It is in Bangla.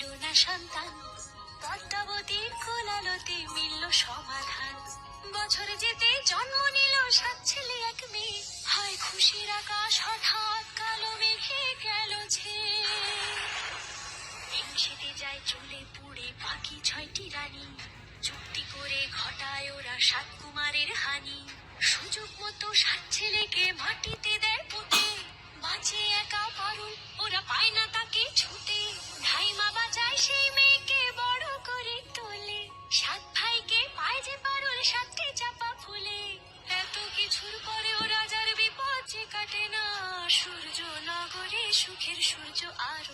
কন্যা সন্তান। পদ্মাবতী কোলালতে মিলল সমাধান। বছর যেতে জন্ম নিল সাত ছেলে, এক মেয়ে। হয় খুশির আকাশ, হঠাৎ কালো মেঘে গেল ছে হিংসেতে যায় চলে পুড়ে বাকি ছয়টি রানী। চুক্তি করে ঘটায় ওরা সাত কুমারের হানি। সুযোগ মতো সাত ছেলেকে মাটিতে দেয় পুঁতে। বাঁচে একা পারুল, ওরা পায় না নগরে সুখের সূর্য আর